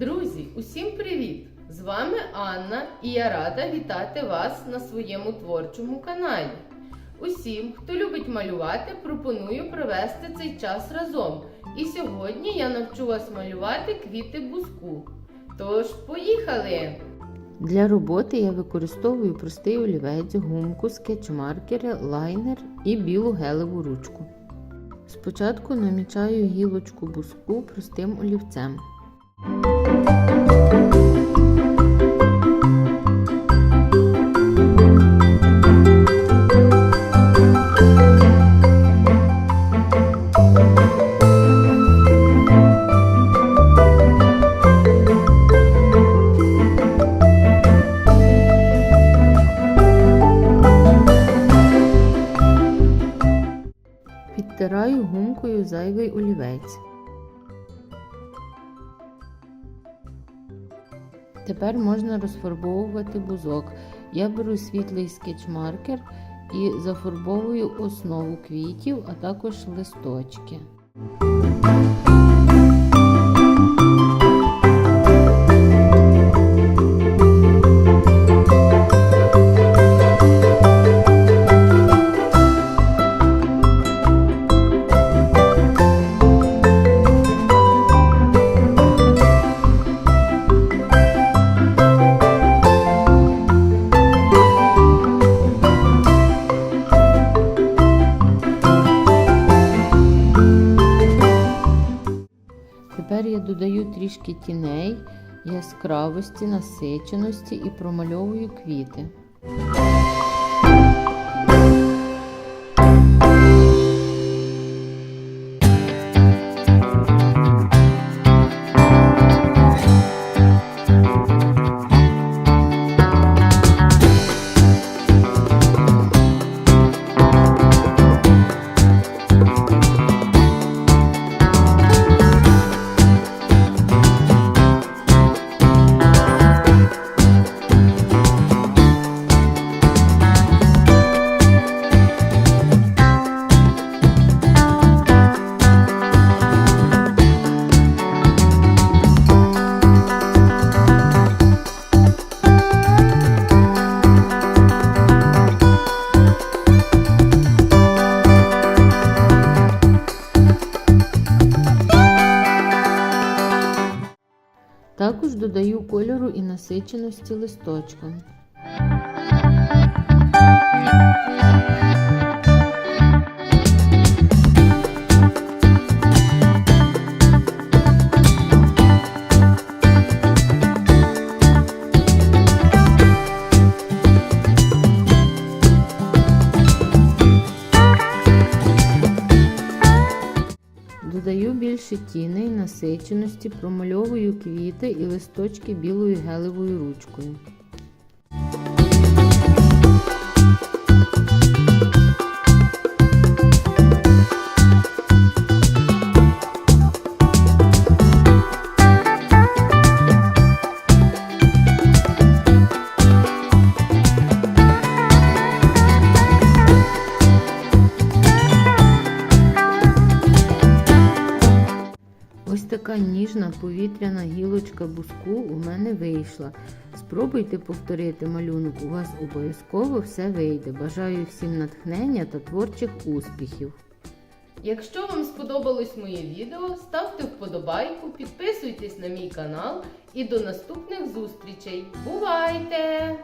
Друзі, усім привіт! З вами Анна і я рада вітати вас на своєму творчому каналі. Усім, хто любить малювати, пропоную провести цей час разом. І сьогодні я навчу вас малювати квіти буску. Тож, поїхали! Для роботи я використовую простий олівець, гумку, скетчмаркери, лайнер і білу гелеву ручку. Спочатку намічаю гілочку буску простим олівцем. Підтираю гумкою зайвий олівець. Тепер можна розфарбовувати бузок. Я беру світлий скетчмаркер і зафарбовую основу квітів, а також листочки. Тепер я додаю трішки тіней, яскравості, насиченості і промальовую квіти. Також додаю кольору і насиченості листочкам. Додаю більше тіней, насиченості, промальовую квіти і листочки білою гелевою ручкою. Ось така ніжна повітряна гілочка буску у мене вийшла. Спробуйте повторити малюнок, у вас обов'язково все вийде. Бажаю всім натхнення та творчих успіхів. Якщо вам сподобалось моє відео, ставте вподобайку, підписуйтесь на мій канал і до наступних зустрічей. Бувайте!